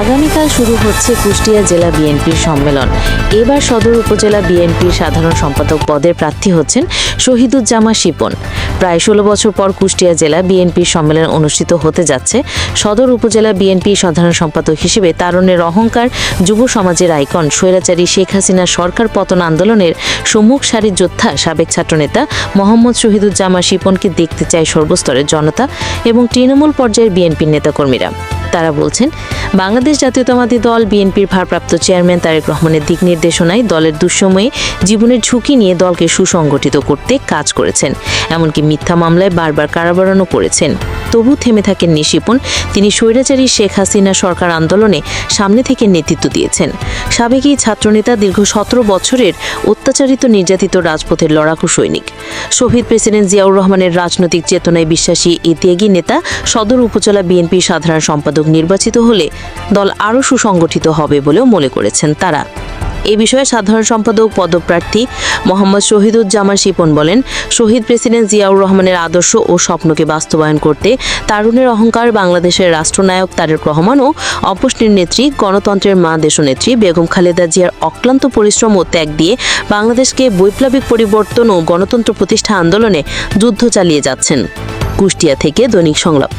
আগামীকাল শুরু হচ্ছে কুষ্টিয়া জেলা বিএনপির সম্মেলন। এবার সদর উপজেলা বিএনপির সাধারণ সম্পাদক পদের প্রার্থী হচ্ছেন শহীদুজ্জামা শিপন। প্রায় ষোলো বছর পর কুষ্টিয়া জেলা বিএনপির সম্মেলন অনুষ্ঠিত হতে যাচ্ছে। সদর উপজেলা বিএনপি সাধারণ সম্পাদক হিসেবে তারুণের অহংকার, যুব সমাজের আইকন, স্বৈরাচারী শেখ হাসিনা সরকার পতন আন্দোলনের সম্মুখ সারির যোদ্ধা, সাবেক ছাত্রনেতা মোহাম্মদ শহীদুজ্জামা শিপনকে দেখতে চায় সর্বস্তরের জনতা এবং তৃণমূল পর্যায়ের বিএনপির নেতাকর্মীরা। তারা বলছেন, বাংলাদেশ জাতীয়তাবাদী দল, বিএনপির ভারপ্রাপ্ত চেয়ারম্যান তারেক রহমানের দিক নির্দেশনায় দলের দুঃসময়ে জীবনের ঝুঁকি নিয়ে দলকে সুসংগঠিত করতে কাজ করেছেন। এমনকি মিথ্যা মামলায় বারবার কারাবরণও করেছেন। তবু থেমে থাকেন নিশিপন। তিনি স্বৈরাচারী শেখ হাসিনা সরকার আন্দোলনে সামনে থেকে নেতৃত্ব দিয়েছেন। সাবেক এই ছাত্রনেতা দীর্ঘ সতেরো বছরের অত্যাচারিত নির্যাতিত রাজপথের লড়াকু সৈনিক। শহীদ প্রেসিডেন্ট জিয়াউর রহমানের রাজনৈতিক চেতনায় বিশ্বাসী এই ত্যাগী নেতা সদর উপজেলা বিএনপির সাধারণ সম্পাদক নির্বাচিত হলে দল আরও সুসংগঠিত হবে বলেও মনে করেছেন তারা। এ বিষয়ে সাধারণ সম্পাদক, পদপ্রার্থী মোহাম্মদ শহীদুজ্জামান শিপন বলেন, শহীদ প্রেসিডেন্ট জিয়াউর রহমানের আদর্শ ও স্বপ্নকে বাস্তবায়ন করতে তারুণের অহংকার, বাংলাদেশের রাষ্ট্রনায়ক তারেক রহমান ও অপসনীর নেত্রী, গণতন্ত্রের মা দেশনেত্রী বেগম খালেদা জিয়ার অক্লান্ত পরিশ্রম ও ত্যাগ দিয়ে বাংলাদেশকে বৈপ্লবিক পরিবর্তন ও গণতন্ত্র প্রতিষ্ঠা আন্দোলনে যুদ্ধ চালিয়ে যাচ্ছেন। কুষ্টিয়া থেকে দৈনিক সংলাপ।